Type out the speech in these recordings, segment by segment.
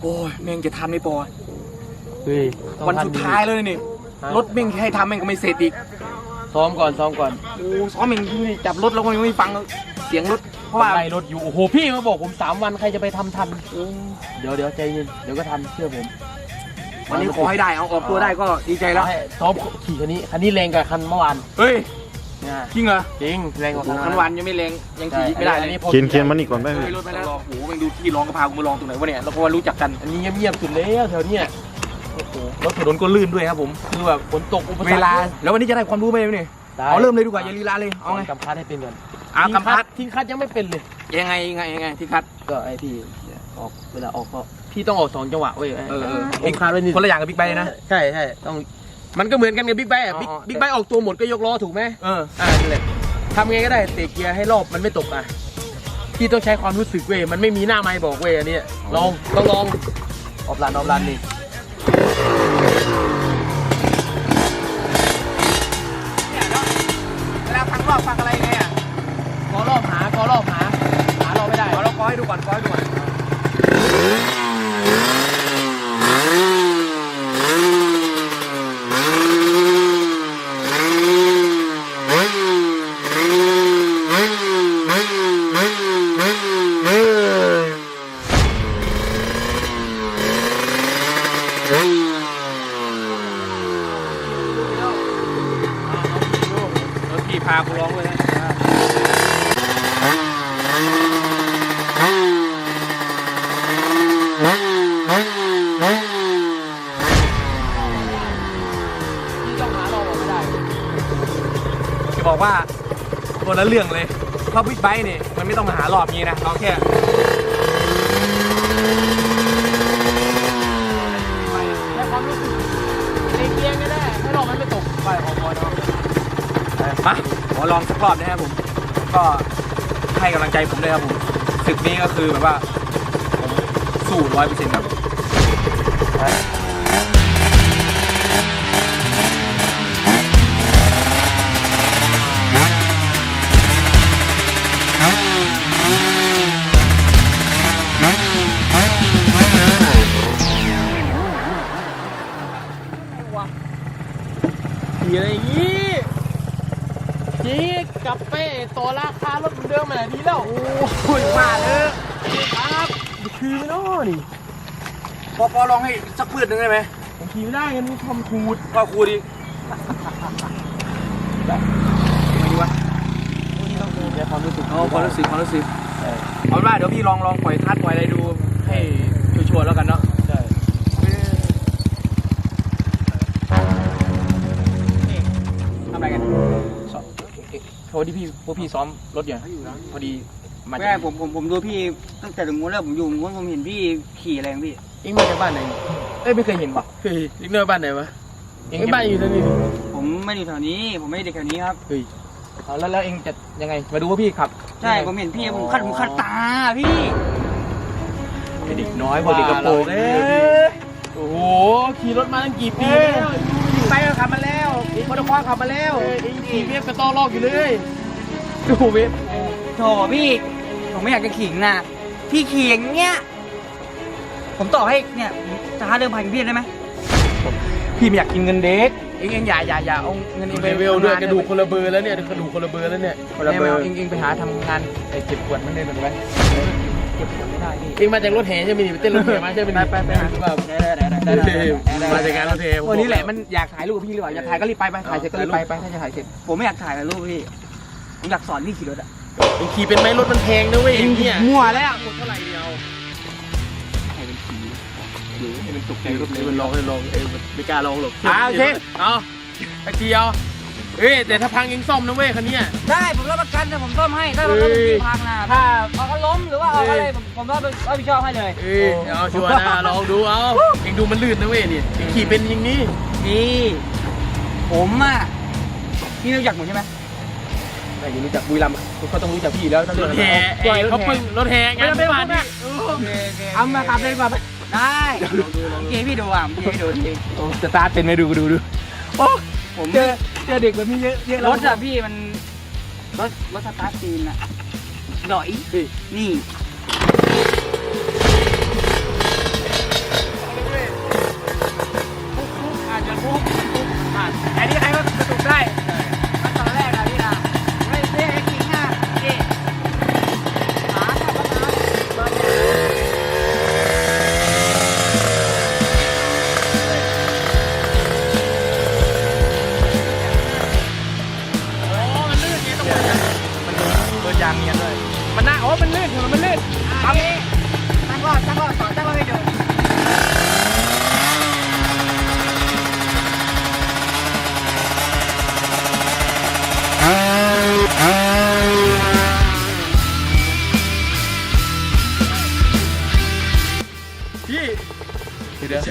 โอ้ยแม่งจะทันไม่พอเฮ้ยวันสุดท้ายเลยนี่รถแม่งให้ทำแม่งก็ไม่เสร็จอีกซ้อมก่อนซ้อมก่อนโอ้ซ้อมแม่งที่จับรถแล้วก็ยังไม่ฟังเสียงรถเพราะว่า ไล่รถอยู่ โอ้โห พี่มาบอกผมสามวันใครจะไปทำทัน เดี๋ยวเดี๋ยวใจเย็น เดี๋ยวก็ทันเชื่อผมวันนี้ขอให้ได้เอาออกตัวได้ก็ดีใจแล้ว ให้ซ้อมขี่คันนี้ คันนี้แรงกว่าคันเมื่อวาน เฮ้ยเนี่ย จริงเหรอจริงแรงกว่าคันคันวันยังไม่แรงยังขี่ไม่ได้เลยอัพอเคียนเคียนมันนี่ก่อนไปเฮ้ยรถไปแล้วโอ้โหแม่งดูที่ร้องก็พากูมาลองตรงไหนวะเนี่ยแล้วก็ว่ารู้จักกันอันนี้เงียบๆสุดแล้วแถวเนี้ยโอ้โหรถถนนก็ลื่นด้วยครับผมคือแบบฝนตกอุปสรรคเวลาแล้ววันนี้จะได้ความรู้ไหมเนี่ยได้เอาเริ่มเลยดีกว่าอย่าลีลาเลยเอาไงกำคัดให้เป็นก่อนเอากำพัดทิ้งคัดยังไม่เป็นเลยยังไงยังไงยังไงที่คัดก็ไอพี่เนี่ยออกเวลาออกก็พี่ต้องออกสองจังหวะเว้ยเออเออผมคาดไว้นี่คนละอย่างกับบิ๊กไบค์นะใช่ใช่ต้อง มันก็เหมือนกันกับบิ๊กไบค์อะอ๋อบิ๊กอ๋อ บิ๊กไบค์ออกตัวหมดก็ยกล้อถูกไหมเออ อ่านั่นแหละทำไงก็ได้เตะเกียร์ให้รอบมันไม่ตกอะพี่ต้องใช้ความรู้สึกเว้ยมันไม่มีหน้าไม้บอกเว้ยอันเนี้ยลองต้องลองออฟลันออฟลันนี่ ละเรื่องเลยเพราะบิ๊กไบค์เนี่ยมันไม่ต้องมาหารอบนี้นะเราแค่ใช้ความรู้สึกเตะเกียร์ก็ได้ให้รอบมันไม่ตกไปออกก่อนเนาะมาขอลองสักรอบนะครับผม ก็ให้กำลังใจผมเลยครับผมศึกนี้ก็คือแบบว่า ผมสู้ร้อยเปอร์เซ็นต์ครับ สักพืชหนึ่งได้ไหมผมขี่ไม่ได้กันนี่ทำขูดก็ครูดิไม่ดีวะใช้ความรู้สึกเอาความรู้สึกความรู้สึกเอาเป็นว่าเดี๋ยวพี่ลองลองปล่อยทัดปล่อยอะไรดูให้ชัวร์ๆแล้วกันเนาะใช่ทำอะไรกันพอดีพี่พวกพี่ซ้อมรถอยู่พอดีมาไม่จากผมผมผมดูพี่ตั้งแต่ตรงนู้นแล้วผมอยู่ตรงนู้นผมเห็นพี่ขี่อะไรของพี่เอ็งมาจากบ้านไหน เอ้ยไม่เคยเห็นปะเคยเอ็งเนอบ้านไหนวะเอ็งบ้านอยู่ที่นี่ผมไม่ได้อยู่แถวนี้ ผมไม่ได้เด็กแถวนี้ครับ เฮ้ยเอาแล้วแล้วเอ็งจะยังไง มาดูว่าพี่ขับใช่ผมเห็นพี่ผมคัดผมคัดตาพี่ไอ้เด็กน้อยพอเด็กกระโปรงเอ้ยโอ้โหขี่รถมาตั้งกี่ปีแล้วไปก็ขับมาแล้วอีกคนคว้าขับมาแล้วเอ้ยเอ็งขี่เวฟกระต้อลอกอยู่เลยดูเวฟโถพี่ผมไม่อยากจะขิงนะพี่ขี่อย่างเงี้ย ผมต่อให้เนี่ยจะหาเดิมพันกับพี่ได้ไหมพี่ไม่อยากกินเงินเด็กเองเองอย่าอย่าอย่าเอาเงินเองเลไปเวลด้วยทำงานกระดูกคนละเบอร์แล้วเนี่ยกระดูกคนละเบอร์แล้วเนี่ยคนละเบอไม่ร์เอาเองเองไปหาทำงานไอ้เก็บขวดมันเลยหน่อยไหมเก็บผลไม่ได้พี่เอ็งมาจากรถแห่ใช่ไหมนี่ไปเต้นรถแห่มาใช่ไหมนี่ไปไปไปแบบได้ได้ได้ได้ได้ได้มาจากงานรถแห่ผมวันนี้แหละมันอยากถ่ายรูปกับพี่หรือเปล่าอยากถ่ายก็รีบไปไปถ่ายเสร็จก็รีบไปไปถ้าจะถ่ายเสร็จผมไม่อยากถ่ายกับรูปพี่ผมอยากสอนพี่ขี่รถอะเอ็งขี่เป็นไหมรถมันแพงนะเว้ยเอ็งเนี่ยมั่วแล้วหมดเท่าไหร่เดียวให้เป็นผี หรือให้เป็นตกใจไอ้รถเลยมันลองให้ลองเอ้ยไม่กล้าลองหรอกอ่าโอเคเอาไปเที่ยวเอ้ยแต่ถ้าพังเอ็งซ่อมนะเว้ยคันเนี้ยได้ผมรับประกันนะผมซ่อมให้ถ้ามันต้องมีพังนะถ้าเอาเขาล้มหรือว่าเอาอะไรผมผมรับรับผิดชอบให้เลยเอ้ยเอาชัวร์นะลองดูเอาเอ็งดูมันลื่นนะเว้ยนี่เอ็งขี่เป็นอย่างนี้พี่ผมอะพี่รู้จักผมใช่ไหมไม่รู้จักบุรีรัมย์เขาต้องรู้จักพี่แล้วถ้ารเรื่องถอะไรแห่ปล่อยเอ้ยรเขาถเพิ่แห่งรถแห่งานเมื่อวานนี่เอามาขับเลยดีกว่า ไหมได้โอเคพี่ดูอะโอเคพี่ดูจริงโอ้สตาร์ทเป็นไหมดูดูดูโอ้ผมเจอเจอเด็กแบบนี้เยอะเยอะรแล้วถอะพี่มันรถรถสตาร์ทจีนอะหน่อยนี่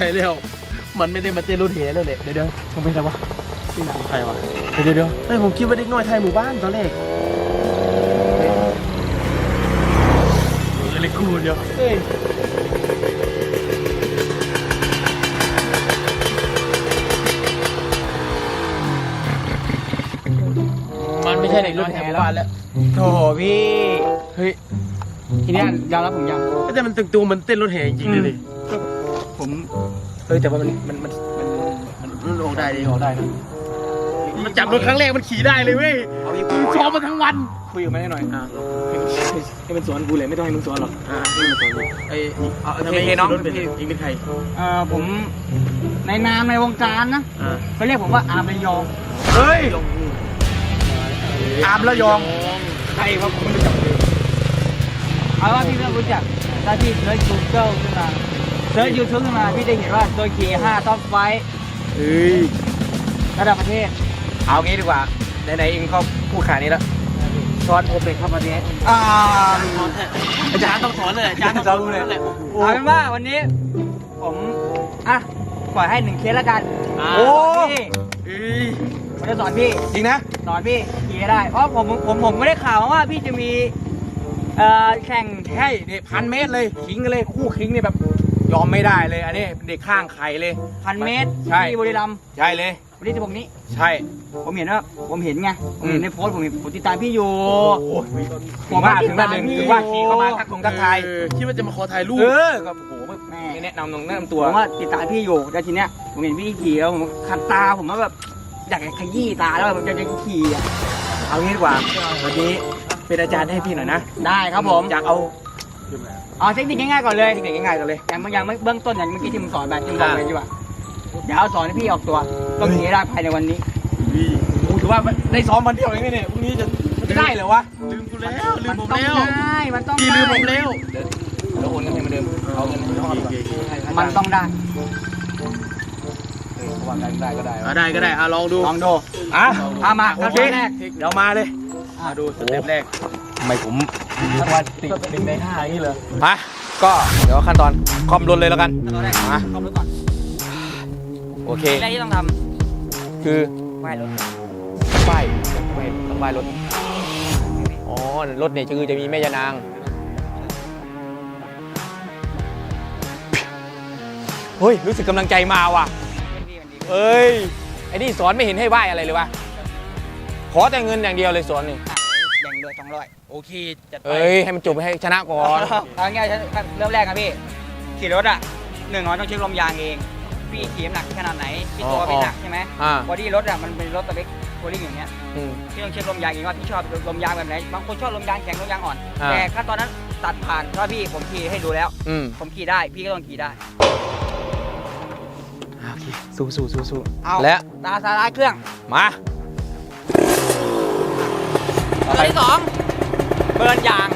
ช่แล้ว มันไม่ได้มาเต้นรถแห่แล้วแหละเดี๋ยวเดี๋ยวมันเป็นอะไรวะที่ไหนใครวะเดี๋ยวเดี๋ยวเดี๋ยวเฮ้ยผมคิดว่าเด็กน้อยไทยหมู่บ้านตอนแรกอะไรกูเดี๋ยวเฮ้ยมันไม่ใช่เด็กรถแห่หมู่บ้านแล้วโถพี่เฮ้ยทีเนี้ยยอมรับผมยังแต่มันตึงตัวมันเต้นรถแห่จริงๆเลยดิ ผมเฮ้ยแต่ว่ามันมันมันมันมันมันออกได้ดิออกได้นะมันจับรถครั้งแรกมันขี่ได้เลยเว้ยเอาอีกซ้อมมาทั้งวันคุยกับมันให้หน่อยอ่าให้ให้มันสอนกูเลยไม่ต้องให้มึงสอนหรอกอ่าให้มันสอนไอ้เอาทำไมเฮ้ยน้องรถเป็นเองเป็นใครเอ่อผมในนามในวงการนะอ่าเขาเรียกผมว่าอาร์มระยองเฮ้ยอาร์มระยองใครวะผมไม่รู้จักเลยเอาว่าพี่ไม่ต้องรู้จักถ้าพี่เซิร์ชกูเกิลขึ้นมาเซิร์ชยูทูบขึ้นมาพี่จะเห็นว่าตัวเคห้าท็อปไฟเฮ้ยระดับประเทศเอางี้ดีกว่าไหนๆเองเขาพูดขนาดนี้แล้วสอนผมเป็นครับวันนี้อ่าอาจารย์ต้องสอนเลยอาจารย์ต้องสอนเลยแหละเอาเป็นว่าวันนี้ ผมอะปล่อยให้หนึ่งเคสแล้วกันโอ้พี่เฮ้ยผมจะสอนพี่จริงนะสอนพี่ขี่ให้ได้เพราะผมผมผมไม่ได้ข่าวมาว่าพี่จะมีเอ่อแข่งใช่นี่พันเมตรเลยคิงกันเลยคู่คิงนี่แบบ ยอมไม่ได้เลยอันนี้เป็นเด็กข้างไข่เลย พันเมตรใช่ ที่บุรีรัมย์ใช่เลย วันที่สิบหกนี้ ใช่ ผมเห็นว่าผมเห็นไงผมเห็อืนมในโพสต์ผมเห็นผมติดตามพี่อยู่ถึงว่าถึงว่าหนึ่งถึงว่าขี่เข้ามาทักทงทักทายเออคิดว่าจะมาขอถ่ายรูปเออก็โอ้โหไม่แนะนำนงแนะนำตัวผมว่าติดตามพี่อยู่แต่ทีเนี้ยผมเห็นพี่ขี่แล้วผมคันตาผมว่าแบบอยากจะขยี้ตาแล้วแบบจะจะขี่อะเอางี้ดีกว่าวันนี้เป็นอาจารย์ให้พี่หน่อยนะได้ครับผม อยากเอา เอาเทคนิคง่ายๆก่อนเลยเทคนิคง่ายๆกันเลยอย่างอย่างเบื้องต้นอย่างเมื่อกี้ที่ผมสอนไปที่ผมบอกไปดีกว่าเดี๋ยวเอาสอนให้พี่ออกตัวต้องขี่ให้ได้ภายในวันนี้โอ้ถือว่าได้ซ้อมวันเดียวเองเนี่ยพรุ่งนี้จะมันจะได้เหรอวะลืมกูแล้วลืมผมต้องแล้วได้มันต้องพี่ได้ลืมผมแล้วเดี๋ยวเดี๋ยวโอนเงินให้เหมันเดิมเอาเงินให้เขาก่อนให้ให้มันต้องได้เออเขาวางได้ได้ก็ได้อะได้ก็ได้อะลองดูลองดูอะเอามาโอขั้นเคตอนแรกเดี๋ยวมาเลยมาดูสเต็ปแรกทำไมผม ทั้งวันติดหนึ่งในห้าอย่างนี้เลยมาก็เดี๋ยวขั้นตอนคอมรนเลยแล้วกันขั้นตอนแรกมาเข้ารถก่อนโอเคแรกที่ต้องทคือำไหว้รถป้ายไม่ต้องป้ายรถอ๋อรถเนี่ยคือจะมีแม่ยานางเฮ้ยรู้สึกกำลังใจมาว่ะพี่มันดีเอ้ยไอ้นี่สอนไม่เห็นให้ไหวอะไรเลยวะขอแต่เงินอย่างเดียวเลยสอนนี่ แบ่งเลยสองร้อยโอเคจัดไปเอ้ยให้มันจบให้ชนะก่อน เอาง่ายๆเริ่มแรกครับพี่ขี่รถอะหนึ่งเราต้องเช็คลมยางเอง พี่ขี่น้ำหนักขนาดไหนพี่ตัวอ๋อพี่หนักใช่ไหมอ่าบอดี้รถอะมันเป็นรถสเปคโคลิ่งอย่างเงี้ยอืม พี่ต้องเช็คลมยางเองว่าพี่ชอบลมยางแบบไหนบางคนชอบลมยางแข็งลมยางอ่อน อ่า แต่ขั้นตอนนั้นตัดผ่านเพราะพี่ผมขี่ให้ดูแล้ว อืมผมขี่ได้พี่ก็ต้องขี่ได้โอเคสู้สู้สู้สู้เอาและตาสาร้ายเครื่องมา ตัวที่สองเบิร์นยาง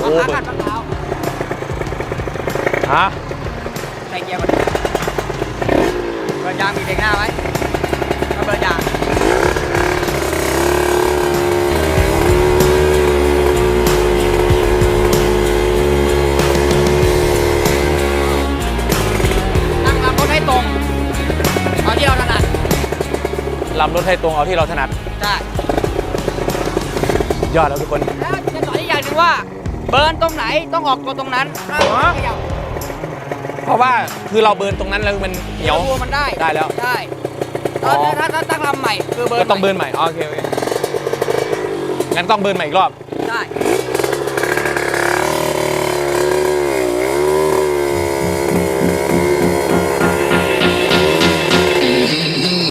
โอ้เอาเบิขาร์นขัดมะพร้าวฮะใส่เกียร์ก่อนเบิร์นยางมีเบรกหน้าไว้ก็เบิร์นยางตั้งลำรถให้ตรงเอาที่เราถนัดลำรถให้ตรงเอาที่เราถนัด ใช่ ยอดแล้วทุกคน แล้วจะสอนอีกอย่างหนึ่งว่า เบิร์นตรงไหนต้องออกตัวตรงนั้นห้ามฮะขยับเพราะว่าคือเราเบิร์นตรงนั้นแล้วมันเหนียว ตัวมันได้ได้แล้ว ได้อ๋อ ถ้าถ้าถ้าตั้งลำใหม่คือเบิร์นก็ต้องใหม่เบิร์นใหม่อ๋อโอเคโอเคงั้นต้องเบิร์นใหม่อีกรอบ ได้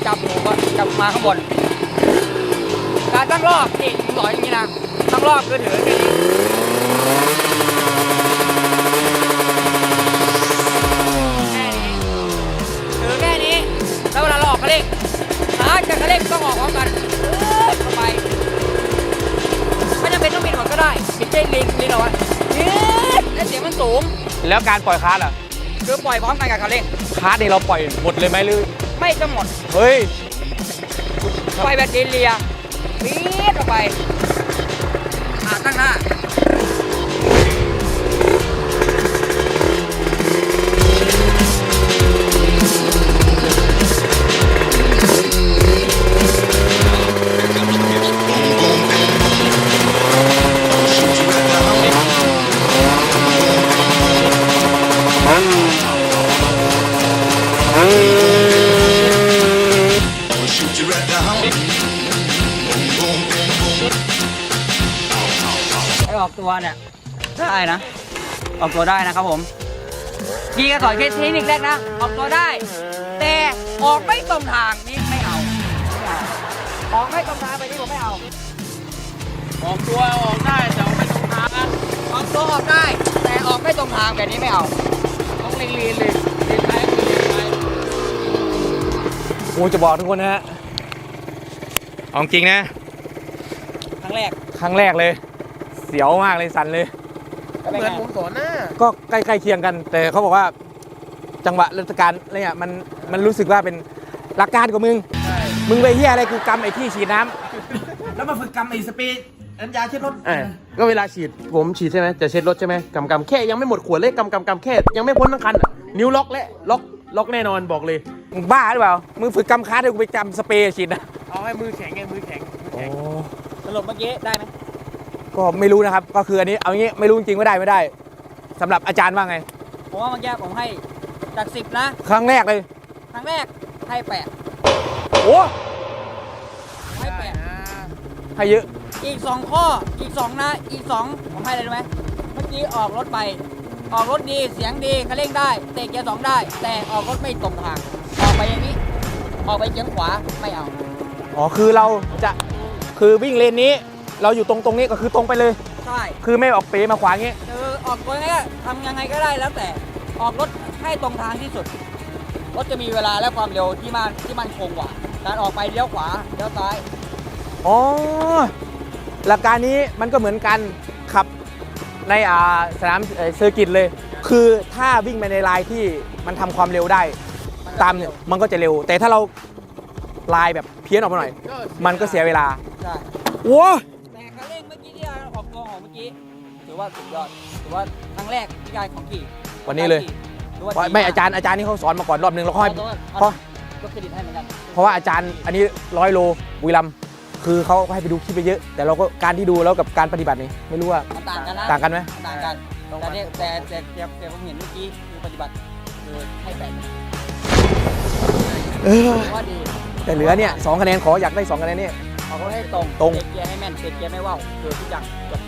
จับหมูก็จับมาข้างบน การตั้งรอบนี่ผมสอนอย่างนี้นะตั้งรอบคือถืออย่างนี้แค่นี้ถือแค่นี้ แล้วเวลาเราออกกระเล่งขากับกระเล่งต้องออกพร้อมกันเข้าไปไม่จำเป็นต้องบินหมดก็ได้บิดได้ลิงลิงเอาไว้นิดแล้วเสียงมันสูง แล้วการปล่อยคาร์ดอะคือปล่อยพร้อมกันกับคันเร่งคาร์ดนี่ยเราปล่อยหมดเลยไหมหรือไม่จะหมด เฮ้ย ปล่อยแบบเลีย ปี๊ดออกไปอ่าตั้งหน้า อออกตัวเนี่ยได้นะ ออกตัวได้นะครับผมพี่ก็สอนแค่เทคนิคแรกนะ ออกตัวได้ แต่ออกไม่ตรงทางนี่ไม่เอาไม่เอาออกไม่ตรงทางไปนี่ผมไม่เอา ออกตัวออกได้แต่ไม่ตรงทางนะออกตัวออกได้ แต่ออกไม่ตรงทางแบบนี้ไม่เอาต้องเลีนๆเลยเลีนไปคือเลีนไปกูจะบอกทุกคนนะฮะเอาจริงนะ ครั้งแรก ครั้งแรกเลย เสียวมากเลยสั่นเลยก็เหมือนผมสอนหน้าก็ใกล้ๆเคียงกัน แต่เขาบอกว่าจังหวะราชการอะไรเนี่ยมันมันรู้สึกว่าเป็นหลักการกว่ามึงใช่มึงไปเฮียอะไรกูกำไอ้ที่ฉีดน้ำแล้วมาฝึกกำไอ้สเปรย์น้ำยาเช็ดรถอ่าก็เวลาฉีดผมฉีดใช่ไหมจะเช็ดรถใช่ไหมกำกำแค่ยังไม่หมดขวดเลยกำกำกำแค่ยังไม่พ้นทั้งคันอะนิ้วล็อกและล็อกล็อกแน่นอนบอกเลย มึงบ้าหรือเปล่า มึงฝึกกำคัสให้กูไปกำสเปรย์ฉีดนะเอาให้มือแข็งไงมือแข็งมือแข็งสรุปเมื่อกี้ได้ไหม ก็ไม่รู้นะครับ ก็คืออันนี้เอางี้ไม่รู้จริงๆว่าได้ไม่ได้สำหรับอาจารย์ว่าไง ผมว่าเมื่อกี้ผมให้จากสิบนะ ครั้งแรกเลยครั้งแรกให้แปดโอ้ให้แปดให้เยอะอีกสองข้ออีกสองนะ อีกสองผมให้เลยรู้ไหมเมื่อกี้ออกรถไป ออกรถดีเสียงดีคันเร่งได้ เตะเกียร์สองได้ แต่ออกรถไม่ตรงทาง ออกไปอย่างนี้ ออกไปเฉียงขวาไม่เอา อ๋อคือเราจะคือวิ่งเลนนี้ เราอยู่ตรงตรงนี้ก็คือตรงไปเลย ใช่คือไม่ออกเป๋มาขวางงี้ คือออกตัวนี้ทำยังไงก็ได้แล้วแต่ออกรถให้ตรงทางที่สุด รถจะมีเวลาและความเร็วที่มันที่มันคงกว่า การออกไปเลี้ยวขวาเลี้ยวซ้าย อ๋อ หลักการนี้มันก็เหมือนกันขับในอ่าสนามเอ่อเซอร์กิตเลย คือถ้าวิ่งไปในลายที่มันทำความเร็วได้ ตามเนี่ยมันก็จะเร็ว แต่ถ้าเราลายแบบเพี้ยนออกมาหน่อย มันก็เสียเวลา ใช่โว้แออกตัวของเมื่อกี้ถือว่าสุดยอดถือว่าครั้งแรกที่การของขี่วันนี้เลย ถือว่าเพราะดีไม่อาจารย์อาจารย์นี่เขาสอนมาก่อนรอบนึงแล้วค่อยเอาตัวเพราะยกเครดิตให้เหมือนกันเพราะว่าอาจารย์อันนี้ร้อยโลบุรีรัมย์คือเขาให้ไปดูคลิปไปเยอะ แต่เราก็การที่ดูแล้วกับการปฏิบัตินี่ไม่รู้ว่ามันต่างกันนะต่างกันไหมมันต่างกันแต่เนี่ยแต่แต่แต่แต่ผมเห็นเมื่อกี้คือปฏิบัติคือให้แปดเออถือว่าดีแต่เหลือเนี่ยสองคะแนนขออยากได้สองคะแนนเนี่ยออกรถให้ตรงตรงเตะเกียร์ให้แม่นเตะเกียร์ไม่ว่าวคือทุกอย่างจบ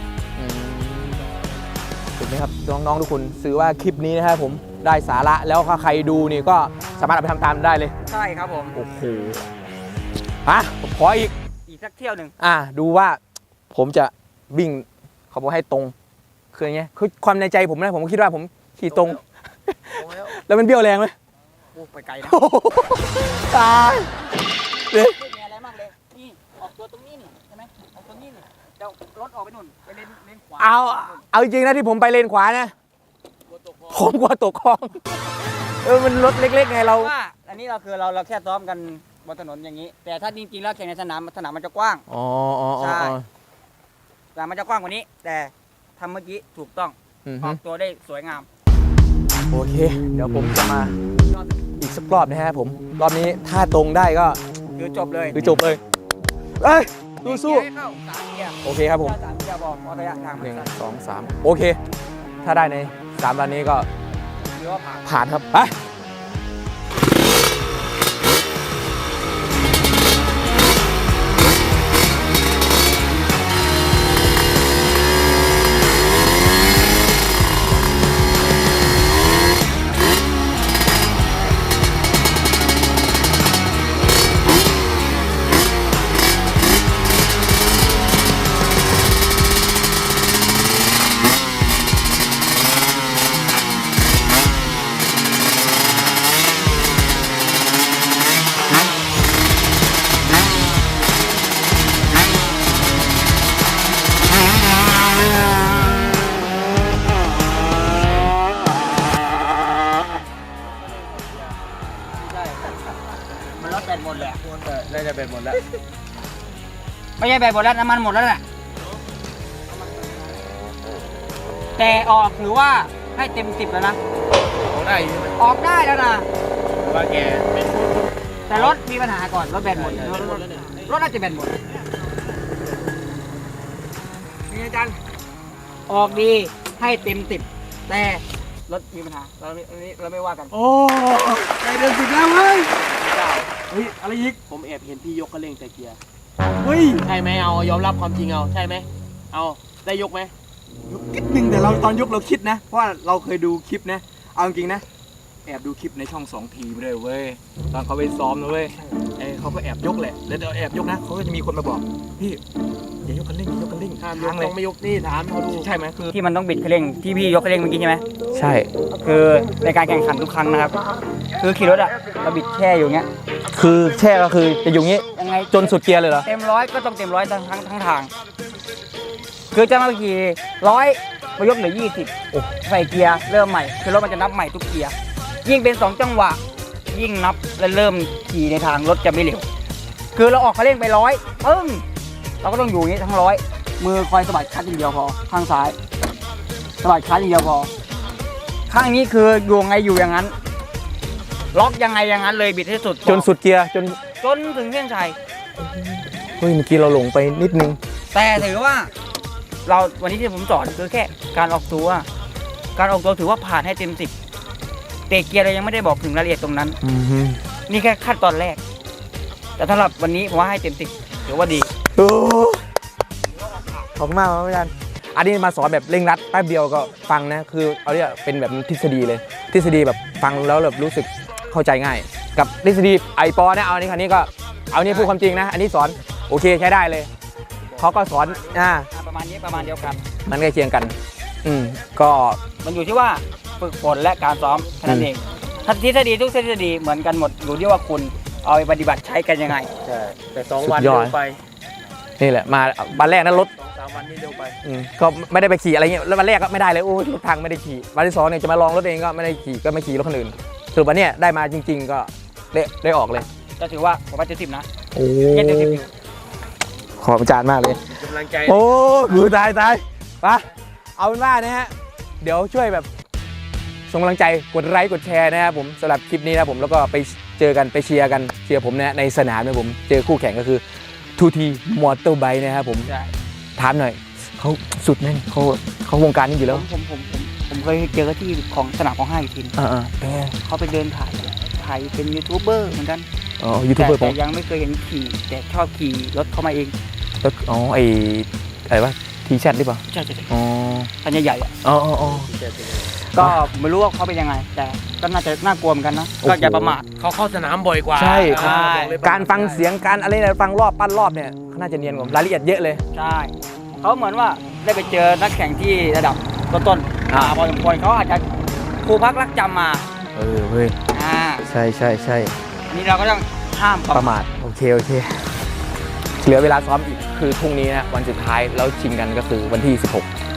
ถูกไหมครับน้องๆทุกคนซื้อว่าคลิปนี้นะครับผมได้สาระแล้วถ้าใครดูนี่ก็สามารถเอาไปทำตามได้เลยใช่ครับผม โอ้โหฮะผมขออีกอีกสักเที่ยวหนึ่งอ่าดูว่าผมจะวิ่งเขาบอกให้ตรงคืออย่างเงี้ยคือความในใจผมนะผมก็คิดว่าผมขี่ตรงแล้วมันเบี้ยวแรงไหมโอ้ไปไกลนะตายเดี๋ยวไม่มีอะไรมากเลย นี่ ออกตัวตรงนี้นี่ใช่ไหมออกตรงนี้นี่เดี๋ยวรถออกไปนู่น ไปเลน เลนขวาเอาเอาจริงๆนะที่ผมไปเลนขวานะผมกลัวตกคลอง เออมันรถเล็ก ๆ ไงเรา ว่าอันนี้เราคือเราเราแค่ซ้อมกันบนถนนอย่างนี้ แต่ถ้าจริงๆแล้วแข่งในสนามสนามมันจะกว้าง อ๋ออ๋ออ๋อใช่อ๋อสนามมันจะกว้างกว่านี้ แต่ทำเมื่อกี้ถูกต้องอืออฮึอกตัวได้สวยงาม โอเค เดี๋ยวผมจะมาอีกสักรอบนะฮะผม รอบนี้ถ้าตรงได้ก็คือจบเลย คือจบเลย เอ้ย สู้เกียร์ให้เข้าสามเกียร์ๆโอเคครับผมสามเกียร์บอกว่าระยะทางหมันนึ่งสั้นสองสามโอเค ถ้าได้ในสามรันนี้ก็ถือว่าผ่านผ่านครับไป อะน่าจะเป็นหมดแล้วไม่ใช่แบตหมดแล้วน้ำมันหมดแล้วแหละแต่ออกถือว่าให้เต็มสิบแล้วนะของได้ใช่ไหมออกได้แล้วนะ ว่าแกเป็นแต่รถมีปัญหาก่อนรถแบตหมดรถรถรถน่าจะแบตหมดนี่อาจารย์ออกดีให้เต็มสิบแต่รถมีปัญหาเราไม่เราไม่เราไม่ว่ากัน โอ้ได้เดือนสิบแล้วเว้ย เจ้าเฮ้ยอะไรอีกผมแอบเห็นพี่ยกคันเร่งแต่เกียร์เฮ้ยใช่ไหมเอายอมรับความจริงเอาใช่ไหมเอาได้ยกไหมนิดนึงแต่เราตอนยกเราคิดนะ เพราะว่าเราเคยดูคลิปนะ เอาจริงๆนะ แอบดูคลิปในช่องสองทีมเลยเว้ยตอนเขาไปซ้อมนะเว้ยเอ้ยเขาก็แอบยกแหละแล้วเดี๋ยวแอบยกนะเขาก็จะมีคนมาบอกพี่ อย่ายกคันเร่งอย่ายกคันเร่งห้ามยกค้างเลต้ยองไม่ยกนี่ถามเขาดูใช่ไหมคือที่มันต้องบิดคันเร่งที่พี่ยกคันเร่งเมื่อกี้ใช่ไหมใช่ คือในการแข่งขันทุกครั้งนะครับ คือขี่รถอะเราบิดแช่อยู่เงี้ยคือแช่ก็คือจะอยู่งี้ยังไงจนสุดเกียร์เลยเหรอเต็มร้อยก็ต้องเต็มร้อยทั้งทั้งทั้งทาง คือจะมาขี่ร้อยมายกเหลือยี่สิบใส่เกียร์เริ่มใหม่คือรถมันจะนับใหม่ทุกเกียร์ยิ่งเป็นสองจังหวะ ยิ่งนับและเริ่มขี่ในทางรถจะไม่เร็ว คือเราออกคันเร่งไปร้อยปึ้ง เราก็ต้องอยู่อย่างนี้ทั้งร้อย มือคอยสะบัดคลัตช์อย่างเดียวพอ ข้างซ้ายสะบัดคลัตช์อย่างเดียวพอ ข้างนี้คืออยู่ไงอยู่อย่างนั้น ล็อกยังไงอย่างนั้นเลยบิดให้สุดจนสุดเกียร์จนจนถึงเส้นชัยเฮ้ยเมื่อกี้เราหลงไปนิดนึง แต่ถือว่า เราวันนี้ที่ผมสอนคือแค่ การออกตัว การออกตัวถือว่าผ่านให้เต็มสิบเตะเกียร์เรายังไม่ได้บอกถึงรายละเอียดตรงนั้นนี่แค่ขั้นตอนแรก แต่สำหรับวันนี้ผมว่าให้เต็มสิบถือว่าดี โอ้ขอบคุณมากครับอาจารย์อันนี้มาสอนแบบเร่งรัดแป๊บเดียวก็ฟังนะคือเอาเนี่ยเป็นแบบทฤษฎีเลย ทฤษฎีแบบฟังแล้วแบบรู้สึกเข้าใจง่าย กับทฤษฎีไอปอเนี่ยเอาอันนี้คันนี้ก็เอานี่พูดความจริงนะ อันนี้สอนโอเคใช้ได้เลยเขาก็สอนอ่าประมาณนี้ประมาณเดียวกัน มันใกล้เคียงกัน อืมก็มันอยู่ที่ว่าฝึกฝนและการซ้อมแค่นั้นเองถ้าทฤษฎีทุกทฤษฎีเหมือนกันหมดอยู่ที่ว่าคุณเอาไปปฏิบัติใช้กันยังไงใช่แต่สองวันเร็วไป นี่แหละมาวันแรกนั้นรถสองสามวันนี้เร็วไปอืมก็ไม่ได้ไปขี่อะไรเงี้ยแล้ววันแรกก็ไม่ได้เลยโอ้ยรถทางไม่ได้ขี่วันที่สองเนี่ยจะมาลองรถเองก็ไม่ได้ขี่ก็ไม่ขี่รถคนอื่นสรุปวันเนี้ยได้มาจริง ๆ ก็ได้ได้ออกเลยก็ถือว่าผมว่าเต็มสิบนะโอ้เย็นเต็มสิบอยู่ขอบอาจารย์มากเลย กำลังใจ โอ้หูตายตายไปเอาเป็นว่านะฮะ เดี๋ยวช่วยแบบส่งกำลังใจกดไลค์กดแชร์นะครับผมสำหรับคลิปนี้นะครับผมแล้วก็ไปเจอกันไปเชียร์กันเชียร์ผมนะฮะในสนามนะผมเจอคู่แข่งก็คือ ทูทีมอเตอร์ไบค์นะครับผมใช่ถามหน่อยเขาสุดไหมเขาเขาวงการนี้อยู่ผแล้วมผมผมผมผมเคยเจอที่ของสนามของห้างอีกทีอ่าๆเป็นไงเขาไปเดินถ่ายถ่ายเป็นยูทูบเบอร์เหมือนกันอ๋อยูทูบเบอร์ผแต่มแต่ยังไม่เคยเห็นขี่แต่ชอบขี่รถเข้ามาเองรถอ๋อไออะไรวะทีแชทหรือเปล่าใช่ใช่ใช่อ๋อคันใหญ่ๆอะอ๋ออ๋ออ๋อ ก็ผมไม่รู้ว่าเขาเป็นยังไง แต่ก็น่าจะน่ากลัวเหมือนกันนะโอ้โห ก็อย่าประมาท เขาเข้าสนามบ่อยกว่าใช่ ใช่ การฟังเสียงการอะไรนะฟังรอบปั้นรอบเนี่ยเขาน่าจะเนียนกว่ารายละเอียดเยอะเลย ใช่เขาเหมือนว่าได้ไปเจอนักแข่งที่ระดับต้นๆอ่าอ่าพอสมควรเขาอาจจะครูพักรักจำมาเออเว้ยอ่าใช่ใช่ใช่อันนี้เราก็ต้องห้ามประประมาทมาทโอเคโอเค เหลือเวลาซ้อมอีกคือพรุ่งนี้นะวันสุดท้ายแล้วชิงกันก็คือวันที่ 16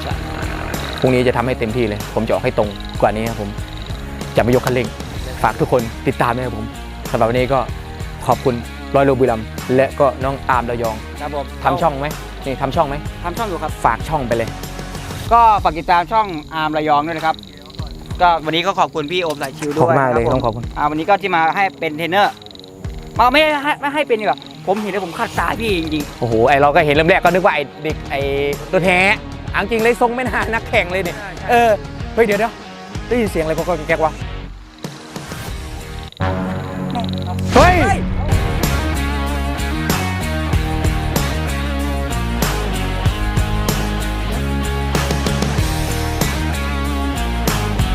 พรุ่งนี้จะทำให้เต็มที่เลย ผมจะออกให้ตรงกว่านี้ครับผมจะไม่ยกคันเร่ง ฝากทุกคนติดตามด้วยครับผมสำหรับวันนี้ก็ขอบคุณร้อยโลบุรีรัมย์และก็น้องอาร์มระยองครับผมทำช่องไหมนี่ทำช่องไหมทำช่องอยู่ครับ ฝากช่องไปเลย ก็ฝากติดตามช่องอาร์มระยองด้วยนะครับ ก็วันนี้ก็ขอบคุณพี่โอมสายชิวขด้อบวยคุณมากเลยนะต้องผขอบคุณอ่าวันนี้ก็ที่มาให้เป็นเทรนเนอร์มาไม่ให้ไม่ให้เป็นดีกว่าผมเห็นแล้วผมขัดสายพี่จริงโอ้โหไอเราก็เห็นเริ่มแรกก็นึกว่าไอเด็กไอตัวแท้อังจริงเลยทรงไม่น่านักแข่งเลยเนี่ย เออ เฮ้ยเดี๋ยวเดี๋ยวได้ยินเสียงอะไรก็แก๊กๆวะ เฮ้ย